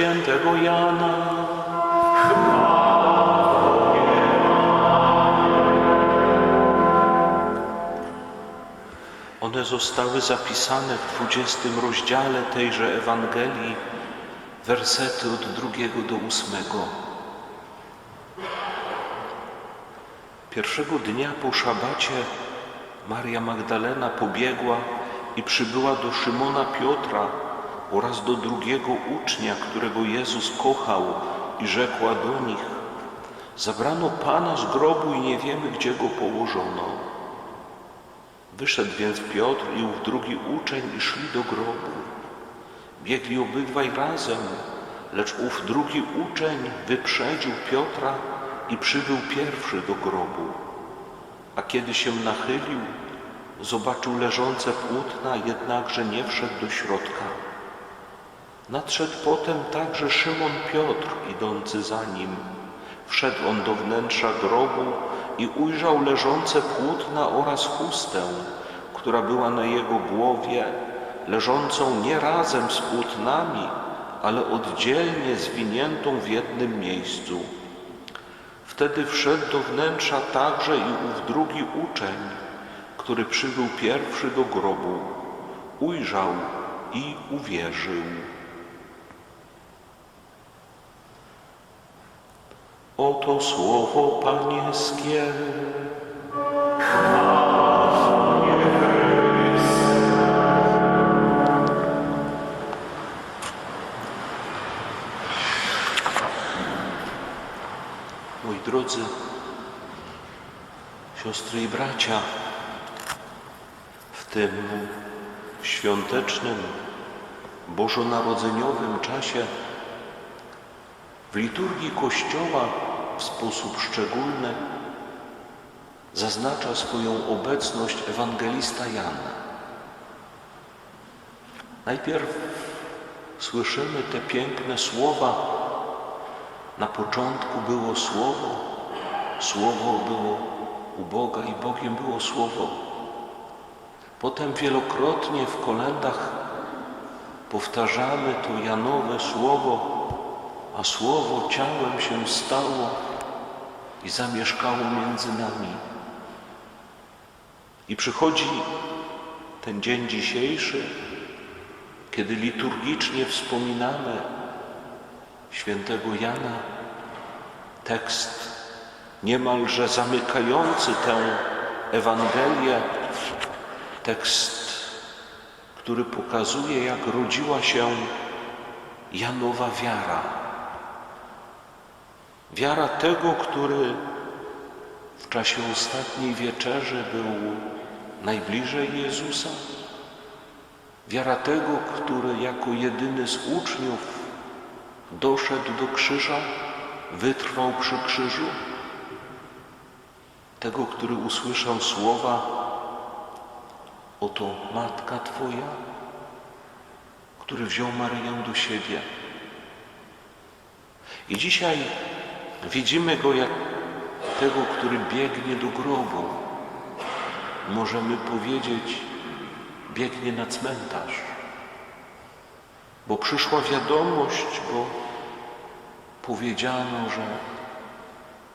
świętego Jana. One zostały zapisane w 20 rozdziale tejże Ewangelii, wersety od drugiego do ósmego. Pierwszego dnia po szabacie Maria Magdalena pobiegła i przybyła do Szymona Piotra oraz do drugiego ucznia, którego Jezus kochał i rzekła do nich Zabrano Pana z grobu i nie wiemy, gdzie go położono. Wyszedł więc Piotr i ów drugi uczeń i szli do grobu. Biegli obydwaj razem, lecz ów drugi uczeń wyprzedził Piotra i przybył pierwszy do grobu. A kiedy się nachylił, zobaczył leżące płótna, jednakże nie wszedł do środka. Nadszedł potem także Szymon Piotr, idący za nim. Wszedł on do wnętrza grobu i ujrzał leżące płótna oraz chustę, która była na jego głowie, leżącą nie razem z płótnami, ale oddzielnie zwiniętą w jednym miejscu. Wtedy wszedł do wnętrza także i ów drugi uczeń, który przybył pierwszy do grobu, ujrzał i uwierzył. Oto słowo Pańskie. Moi drodzy, siostry i bracia, w tym świątecznym, bożonarodzeniowym czasie w liturgii Kościoła w sposób szczególny zaznacza swoją obecność ewangelista Jan. Najpierw słyszymy te piękne słowa. Na początku było Słowo, Słowo było u Boga i Bogiem było Słowo. Potem wielokrotnie w kolendach powtarzamy to Janowe Słowo, a Słowo ciałem się stało i zamieszkało między nami. I przychodzi ten dzień dzisiejszy, kiedy liturgicznie wspominamy świętego Jana, tekst niemalże zamykający tę Ewangelię, tekst, który pokazuje, jak rodziła się Janowa wiara. Wiara tego, który w czasie ostatniej wieczerzy był najbliżej Jezusa. Wiara tego, który jako jedyny z uczniów doszedł do krzyża, wytrwał przy krzyżu. Tego, który usłyszał słowa: Oto matka Twoja, który wziął Maryję do siebie. I dzisiaj widzimy go jak tego, który biegnie do grobu. Możemy powiedzieć, biegnie na cmentarz, bo przyszła wiadomość, bo powiedziano, że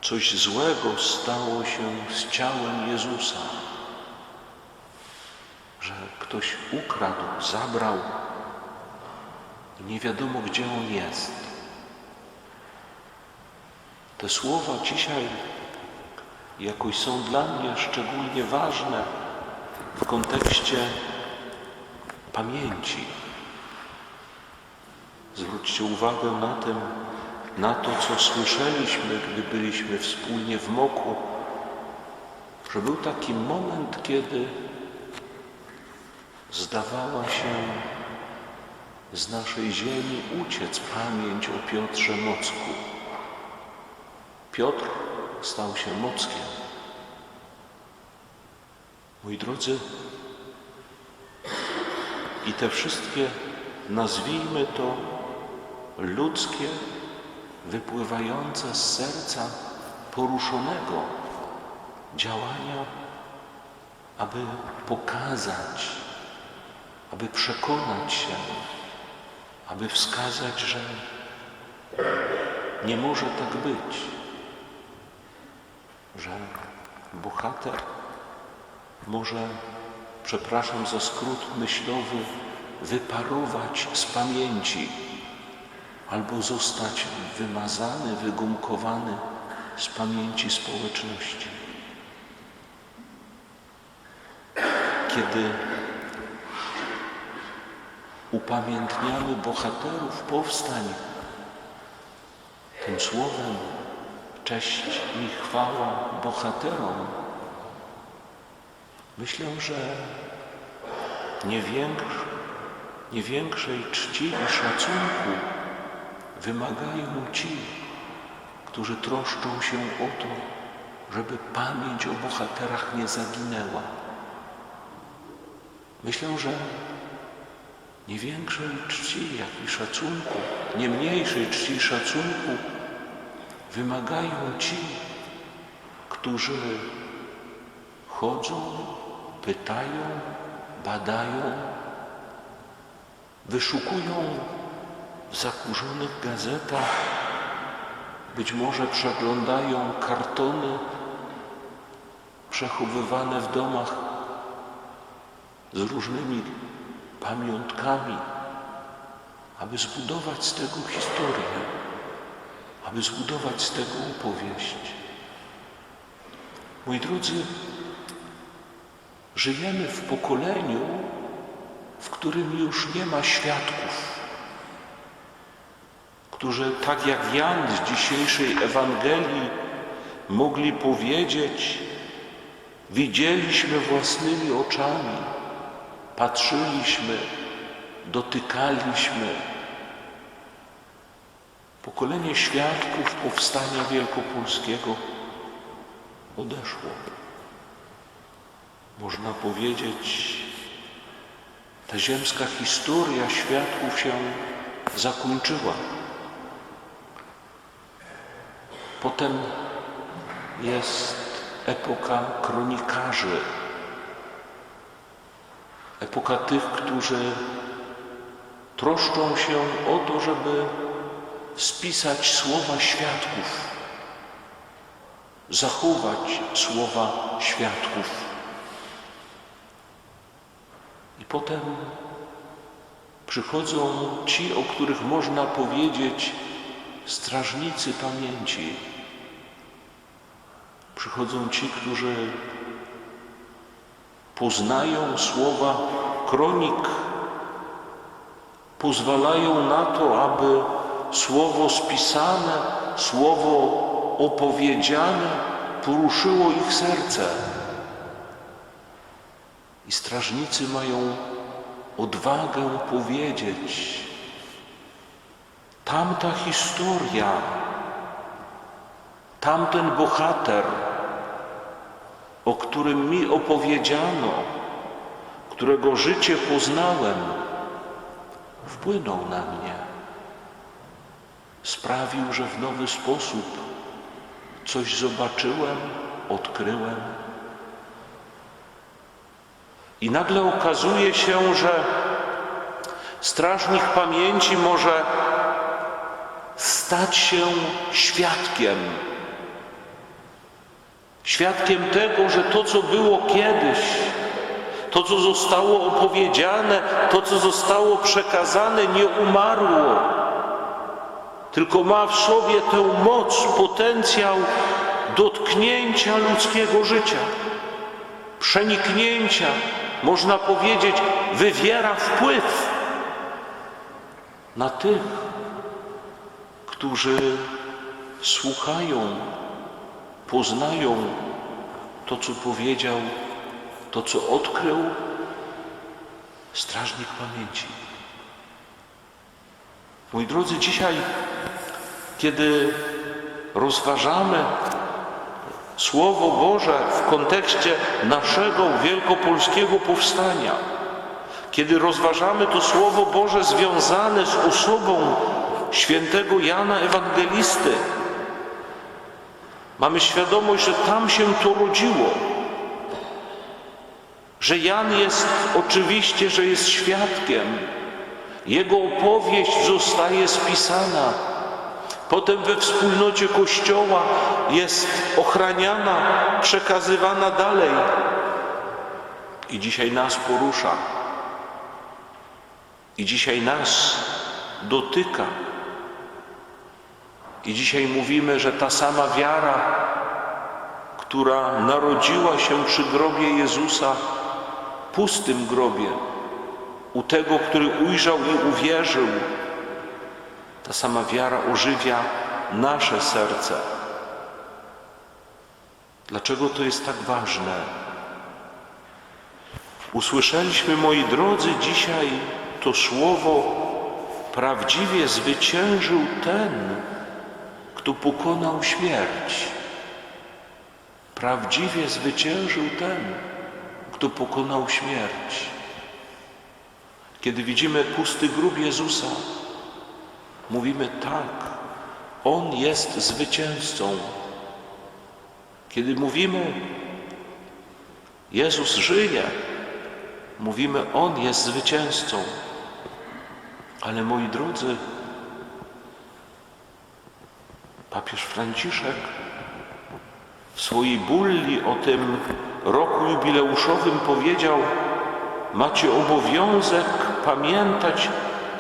coś złego stało się z ciałem Jezusa, że ktoś ukradł, zabrał nie wiadomo, gdzie on jest. Te słowa dzisiaj jakoś są dla mnie szczególnie ważne w kontekście pamięci. Zwróćcie uwagę na tym, na to, co słyszeliśmy, gdy byliśmy wspólnie w Moku, że był taki moment, kiedy zdawała się z naszej ziemi uciec pamięć o Piotrze Mocku. Piotr stał się Mockiem. Moi drodzy, i te wszystkie, nazwijmy to, ludzkie, wypływające z serca poruszonego działania, aby pokazać, aby przekonać się, aby wskazać, że nie może tak być, że bohater może, przepraszam za skrót myślowy, wyparować z pamięci albo zostać wymazany, wygumkowany z pamięci społeczności. Kiedy upamiętniamy bohaterów powstań, tym słowem cześć i chwała bohaterom, myślę, że nie, większ, nie większej czci i szacunku wymagają ci, którzy troszczą się o to, żeby pamięć o bohaterach nie zaginęła. Myślę, że nie większej czci, jak i szacunku, nie mniejszej czci i szacunku wymagają ci, którzy chodzą, pytają, badają, wyszukują w zakurzonych gazetach, być może przeglądają kartony przechowywane w domach z różnymi pamiątkami, aby zbudować z tego historię, aby zbudować z tego opowieść. Moi drodzy, żyjemy w pokoleniu, w którym już nie ma świadków, którzy tak jak Jan z dzisiejszej Ewangelii mogli powiedzieć, widzieliśmy własnymi oczami, patrzyliśmy, dotykaliśmy. Pokolenie świadków powstania wielkopolskiego odeszło. Można powiedzieć, ta ziemska historia świadków się zakończyła. Potem jest epoka kronikarzy, epoka tych, którzy troszczą się o to, żeby spisać słowa świadków, zachować słowa świadków. I potem przychodzą ci, o których można powiedzieć, strażnicy pamięci. Przychodzą ci, którzy poznają słowa kronik, pozwalają na to, aby słowo spisane, słowo opowiedziane poruszyło ich serce. I strażnicy mają odwagę powiedzieć, tamta historia, tamten bohater, o którym mi opowiedziano, którego życie poznałem, wpłynął na mnie. Sprawił, że w nowy sposób coś zobaczyłem, odkryłem. I nagle okazuje się, że strażnik pamięci może stać się świadkiem. Świadkiem tego, że to, co było kiedyś, to, co zostało opowiedziane, to, co zostało przekazane, nie umarło, tylko ma w sobie tę moc, potencjał dotknięcia ludzkiego życia, przeniknięcia, można powiedzieć, wywiera wpływ na tych, którzy słuchają, poznają to, co powiedział, to, co odkrył strażnik pamięci. Moi drodzy, dzisiaj, kiedy rozważamy Słowo Boże w kontekście naszego wielkopolskiego powstania, kiedy rozważamy to Słowo Boże związane z osobą świętego Jana Ewangelisty, Mamy świadomość, że tam się to rodziło. Że Jan jest oczywiście, że jest świadkiem. Jego opowieść zostaje spisana. Potem we wspólnocie Kościoła jest ochraniana, przekazywana dalej. I dzisiaj nas porusza. I dzisiaj nas dotyka. I dzisiaj mówimy, że ta sama wiara, która narodziła się przy grobie Jezusa, pustym grobie, u tego, który ujrzał i uwierzył, ta sama wiara ożywia nasze serce. Dlaczego to jest tak ważne? Usłyszeliśmy, moi drodzy, dzisiaj to słowo prawdziwie zwyciężył ten, kto pokonał śmierć. Prawdziwie zwyciężył ten, kto pokonał śmierć. Kiedy widzimy pusty grób Jezusa, mówimy tak, On jest zwycięzcą. Kiedy mówimy, Jezus żyje, mówimy, On jest zwycięzcą. Ale moi drodzy, papież Franciszek w swojej bulli o tym roku jubileuszowym powiedział: Macie obowiązek pamiętać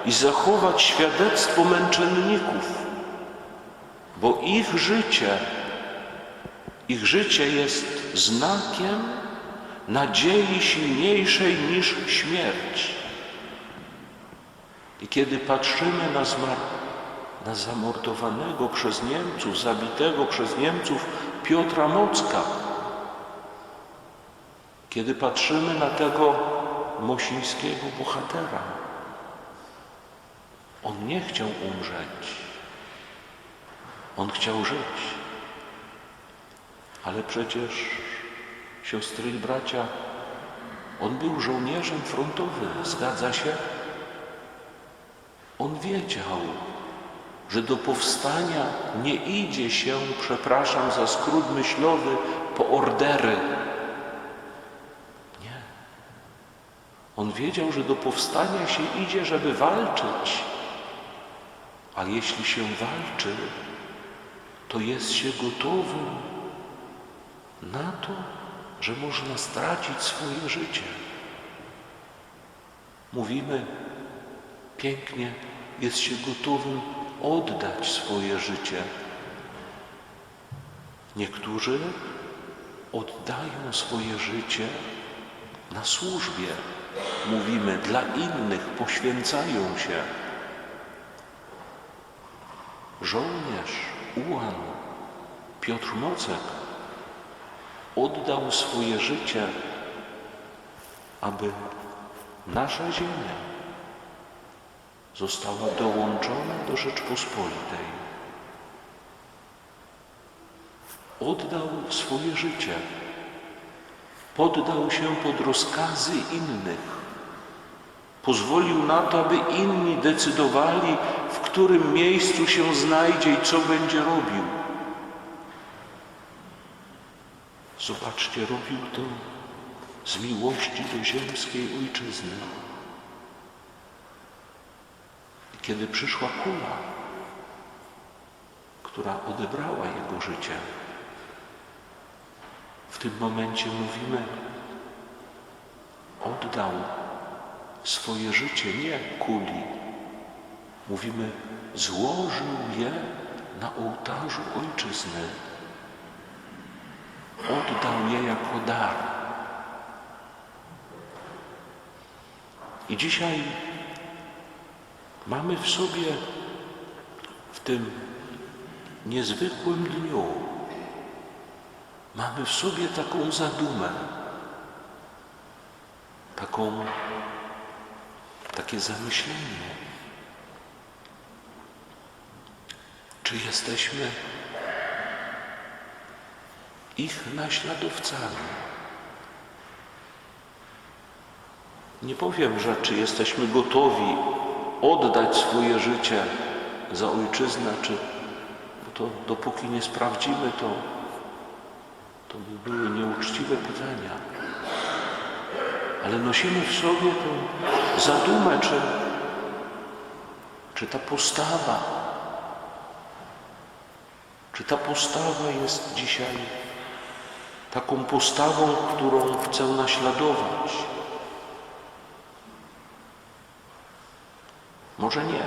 i zachować świadectwo męczenników, bo ich życie, ich życie jest znakiem nadziei silniejszej niż śmierć. I kiedy patrzymy na, na zamordowanego przez Niemców, zabitego przez Niemców Piotra Mocka, kiedy patrzymy na tego mosińskiego bohatera, on nie chciał umrzeć, on chciał żyć. Ale przecież, siostry i bracia, on był żołnierzem frontowym, zgadza się? On wiedział, że do powstania nie idzie się, przepraszam za skrót myślowy, po ordery. Nie. On wiedział, że do powstania się idzie, żeby walczyć. A jeśli się walczy, to jest się gotowym na to, że można stracić swoje życie. Mówimy pięknie, jest się gotowym oddać swoje życie. Niektórzy oddają swoje życie na służbie. Mówimy, dla innych poświęcają się. Żołnierz, ułan, Piotr Mocek oddał swoje życie, aby nasza ziemia została dołączona do Rzeczpospolitej. Oddał swoje życie, poddał się pod rozkazy innych, pozwolił na to, aby inni decydowali, w którym miejscu się znajdzie i co będzie robił. Zobaczcie, robił to z miłości do ziemskiej ojczyzny. I kiedy przyszła kula, która odebrała jego życie, w tym momencie mówimy, oddał swoje życie nie kuli. Mówimy, złożył je na ołtarzu ojczyzny. Oddał je jako dar. I dzisiaj mamy w sobie w tym niezwykłym dniu, mamy w sobie taką zadumę, taką, takie zamyślenie. Czy jesteśmy ich naśladowcami? Nie powiem, że czy jesteśmy gotowi oddać swoje życie za ojczyznę, czy bo to dopóki nie sprawdzimy, to To by były nieuczciwe pytania. Ale nosimy w sobie tę zadumę, czy, czy ta postawa, czy ta postawa jest dzisiaj taką postawą, którą chcę naśladować. Może nie.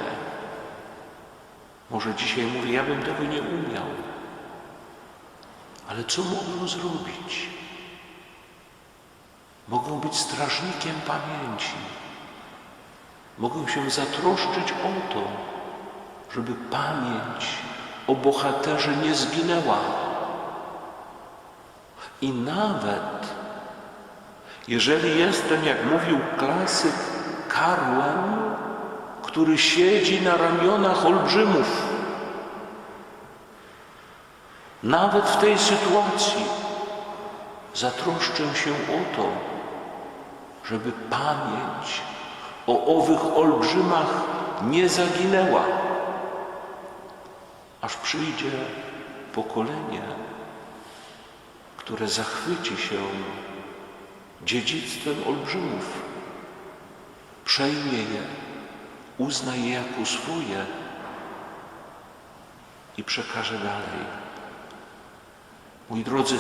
Może dzisiaj mówię, ja bym tego nie umiał. Ale co mogą zrobić? Mogą być strażnikiem pamięci. Mogą się zatroszczyć o to, żeby pamięć o bohaterze nie zginęła. I nawet jeżeli jestem, jak mówił klasyk, karłem, który siedzi na ramionach olbrzymów, nawet w tej sytuacji zatroszczę się o to, żeby pamięć o owych olbrzymach nie zaginęła, aż przyjdzie pokolenie, które zachwyci się dziedzictwem olbrzymów, przejmie je, uzna je jako swoje i przekaże dalej. Moi drodzy,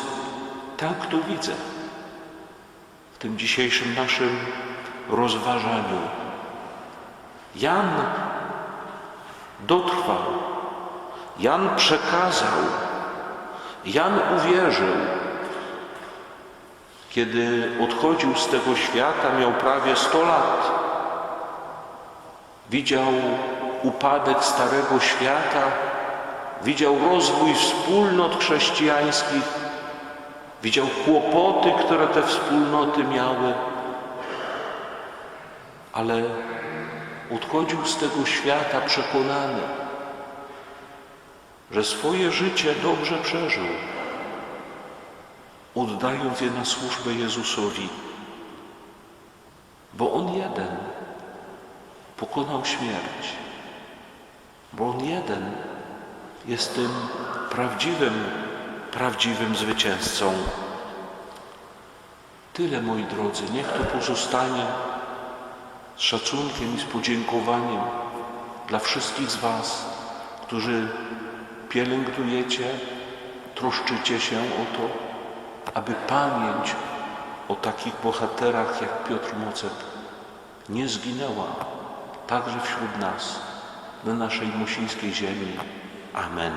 tak to widzę w tym dzisiejszym naszym rozważaniu. Jan dotrwał, Jan przekazał, Jan uwierzył. Kiedy odchodził z tego świata, miał prawie 100 lat. Widział upadek Starego Świata, widział rozwój wspólnot chrześcijańskich, widział kłopoty, które te wspólnoty miały, ale odchodził z tego świata przekonany, że swoje życie dobrze przeżył, oddając je na służbę Jezusowi, bo On jeden pokonał śmierć, bo On jeden jest tym prawdziwym, prawdziwym zwycięzcą. Tyle, moi drodzy, niech to pozostanie z szacunkiem i z podziękowaniem dla wszystkich z Was, którzy pielęgnujecie, troszczycie się o to, aby pamięć o takich bohaterach jak Piotr Mocek nie zginęła także wśród nas, na naszej musińskiej ziemi. Amen.